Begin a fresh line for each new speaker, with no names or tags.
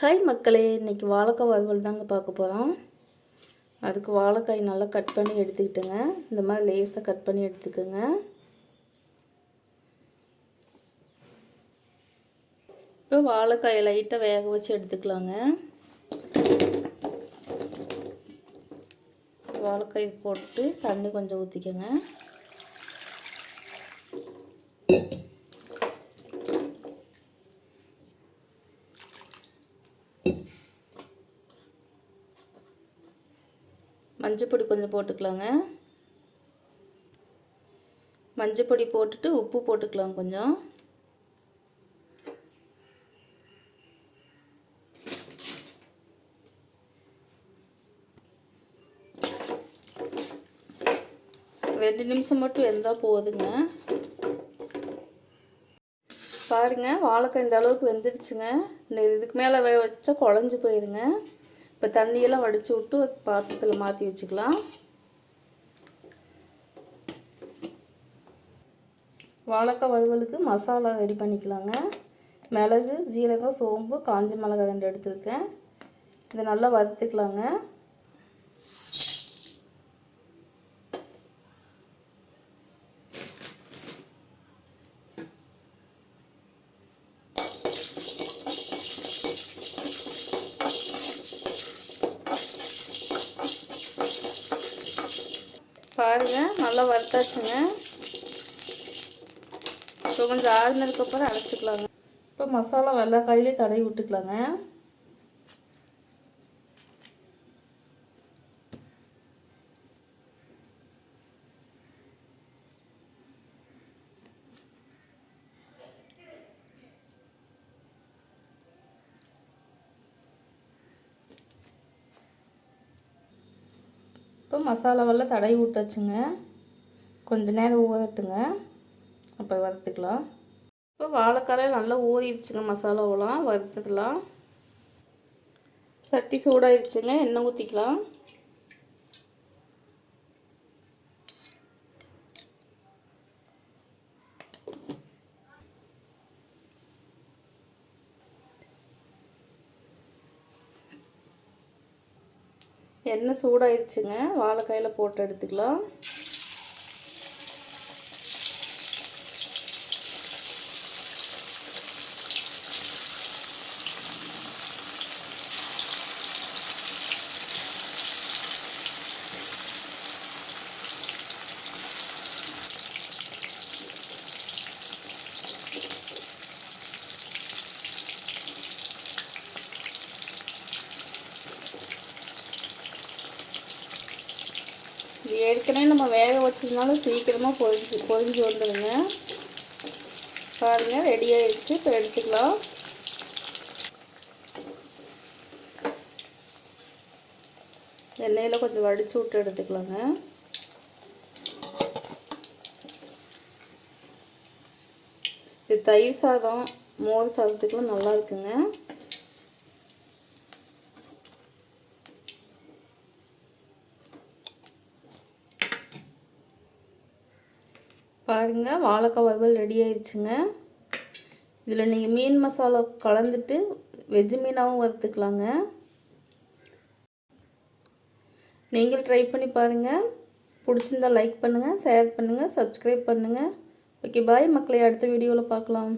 Hi மக்களே இன்றைக்கி வாழைக்காய் வறுவல் தாங்க பார்க்க போகிறோம் அதுக்கு வாழைக்காய் நல்லா கட் பண்ணி எடுத்துக்கிட்டுங்க. இந்த மாதிரி லேசாக கட் பண்ணி எடுத்துக்கோங்க. இப்போ வாழைக்காயை லைட்டாக வேக வச்சு எடுத்துக்கலாங்க. வாழைக்காய் போட்டு தண்ணி கொஞ்சம் ஊற்றிக்கோங்க மஞ்சப்பொடி கொஞ்சம் போட்டுக்கலாங்க. மஞ்சப்பொடி போட்டுட்டு உப்பு போட்டுக்கலாம் கொஞ்சம். ரெண்டு நிமிஷம் மட்டும் வெந்தால் போதுங்க. பாருங்க வாழைக்காய் இந்த அளவுக்கு வெந்துடுச்சுங்க. இதுக்கு மேலே வச்சா குழஞ்சி போயிருங்க. இப்போ தண்ணியெல்லாம் வடித்து விட்டு பாத்திரத்தில் மாற்றி வச்சுக்கலாம். வாழைக்காய் வறுவலுக்கு மசாலா ரெடி பண்ணிக்கலாங்க. மிளகு ஜீரகம் சோம்பு காஞ்ச மிளகாய் ரெண்டு எடுத்துருக்கேன். இதை நல்லா வறுத்துக்கலாங்க. பாருங்கள் நல்லா வறுத்தாச்சுங்க. இப்போ கொஞ்சம் ஆறுனதுக்கப்புறம் அரைச்சிக்கலாங்க. இப்போ மசாலா வெள்ளைக்காயிலே தடவி விட்டுக்கலாங்க. இப்போ மசாலாவெல்லாம் தடவி விட்டாச்சுங்க. கொஞ்ச நேரம் ஊறட்டுங்க. அப்போ வறுத்துக்கலாம். இப்போ வாழைக்காய் நல்லா ஊறிடுச்சுங்க மசாலாவெல்லாம் வறுத்துக்கலாம் சட்டி சூடாயிடுச்சுங்க எண்ணெய் ஊற்றிக்கலாம் எண்ணெய் சூடாயிருச்சுங்க. வாழைக்காயில் போட்டு எடுத்துக்கலாம். இது ஏற்கனவே நம்ம வேக வச்சதுனால சீக்கிரமாக பொரிஞ்சு பொரிஞ்சு வந்துடுங்க பாருங்கள் ரெடி ஆகிடுச்சு இப்போ எடுத்துக்கலாம். எண்ணெயில் கொஞ்சம் வடித்து விட்டு எடுத்துக்கலாங்க. இது தயிர் சாதம் மோர் சாதத்துக்குலாம் நல்லா இருக்குங்க. பாருங்கள் வாழைக்காய் வறுவல் ரெடி ஆயிடுச்சுங்க இதில் நீங்கள் மீன் மசாலா கலந்துட்டு வெஜ்ஜு மீனாகவும் வறுத்துக்கலாங்க. நீங்கள் ட்ரை பண்ணி பாருங்கள் பிடிச்சிருந்தா லைக் பண்ணுங்கள் ஷேர் பண்ணுங்கள் சப்ஸ்கிரைப் பண்ணுங்கள் ஓகே பாய் மக்களை அடுத்த வீடியோவில் பார்க்கலாம்